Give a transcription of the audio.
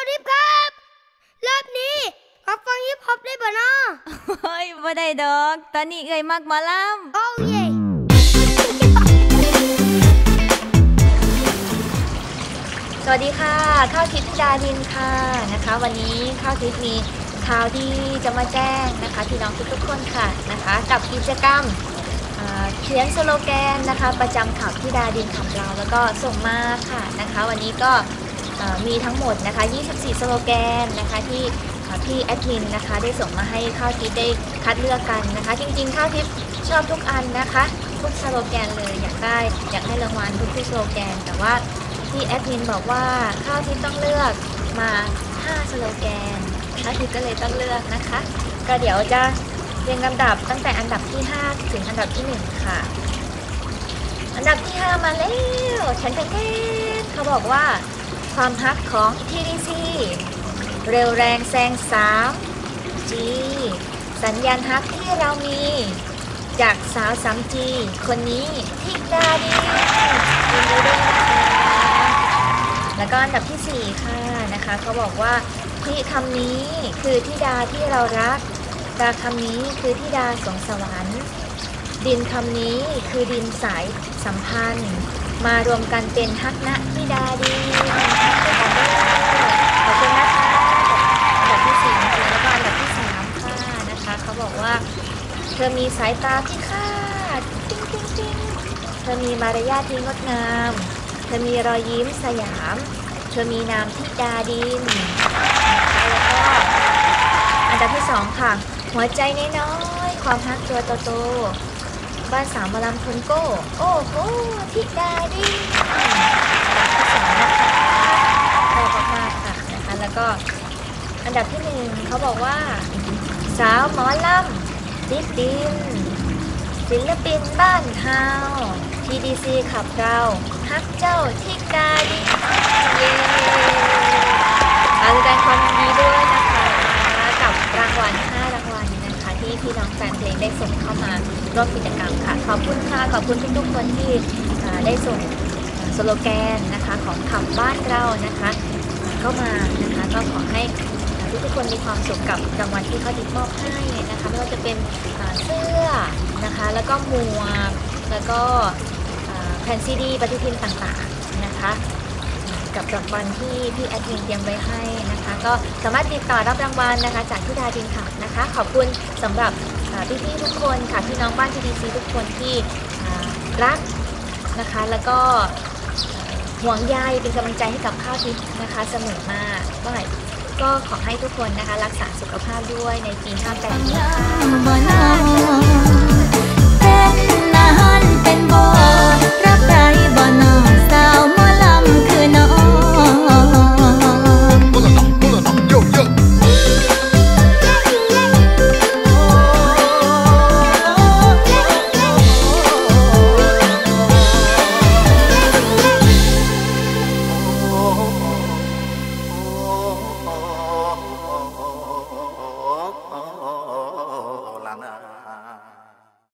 าวทิพย์ครับ รอบนี้ขอฟังฮิปฮอปได้ป่ะเนาะเฮ้ยบ่ได้ดอก ตอนนี้เอ้ยมักหมอลำโอ้เย่สวัสดีค่ะ ข้าวทิพย์ดาดินค่ะนะคะ วันนี้ข้าวทิพย์มีข่าวดีจะมาแจ้งนะคะพี่น้องทุกๆคนค่ะนะคะ กับกิจกรรมอ่าเขียนสโลแกนนะคะ ประจำข่าวที่ดาดินของเราแล้วก็ส่งมาค่ะนะคะ วันนี้ก็อ่า มีทั้งหมดนะคะ 24 สโลแกนนะคะที่พี่แอดมินนะคะได้ส่งมาให้ข้าวทิพย์ได้คัดเลือกกันนะคะ จริงๆข้าวทิพย์ชอบทุกอันนะคะ ทุกสโลแกนเลยอยากได้อยากให้รางวัลทุกๆสโลแกน แต่ว่าที่แอดมินบอกว่าข้าวทิพย์ต้องเลือกมา 5 สโลแกนข้าวทิพย์ก็เลยต้องเลือกนะคะ ก็เดี๋ยวจะเรียงลำดับตั้งแต่อันดับที่ 5 ถึงอันดับที่ 1 ค่ะ อันดับที่ 5 มาแล้วฉันเป็นเทศเขาบอกว่า ความฮักของ TDC เร็วแรงแซง3 G สัญญาณฮักที่เรามี จากสาว 3G คนนี้ทิดาดียินดีด้วยนะคะแล้วก็อันดับที่ 4 ค่ะนะคะเขาบอกว่าที่คำนี้คือทิดาที่เรารักดาคำนี้คือทิดาสงสวรรค์ ดินคำนี้คือดินสายสัมพันธ์ มารวมกันเป็นฮักนะทิดาดีขอบคุณนะคะอันดับที่4นะคะแล้วก็อันดับที่ 3 ค่ะนะคะเขา บอกว่า เธอมีสายตาที่ค่าดปิ๊งจริงเธอมีมารยาทที่งดงาม เธอมีรอยยิ้มสยาม เธอมีนามที่ดาดิน แล้วก็อันดับที่สองค่ะ หัวใจน้อยๆความฮักตัวโตๆบ้านสามมะลำคนโก้ โอ้โหที่ดาดินอันดับที่สองนะคะชอบมากๆค่ะนะคะ แล้วก็อันดับที่หนึ่งเขาบอกว่า สาวหมอลำติดดิน ศิลปินบ้านเฮา TDC ขับเราฮักเจ้าที่กาดีเย้อาแสดงความยินดีด้วยนะคะ กับรางวัล 5 รางวัลนะคะ ที่พี่น้องแฟนเพลงได้ส่งเข้ามาร่วมกิจกรรมค่ะ ขอบคุณค่ะ ขอบคุณทุกๆคนที่ได้ส่งสโลแกนนะคะของขับบ้านเรานะคะ เข้ามานะคะก็ขอให้ ทุกๆคนมีความสุขกับรางวัลที่เขาติดมอบให้นะคะไม่ว่าจะเป็นเสื้อนะคะแล้วก็หมวกแล้วก็แผ่นซีดีปฏิทินต่างๆนะคะกับรางวัลที่พี่แอดมินเตรียมไว้ให้นะคะ ก็สามารถติดต่อรับรางวัลนะคะ จากที่ดาดินค่ะนะคะ ขอบคุณสำหรับพี่ๆทุกคนค่ะพี่น้องบ้าน TDC ทุกคนที่รักนะคะ แล้วก็ห่วงใยเป็นกำลังใจให้กับข้าวทิพย์นะคะเสมอมาก็ ก็ขอให้ทุกคนนะคะ รักษาสุขภาพด้วยในปีห้าแปดเป็นอาหเป็นบอ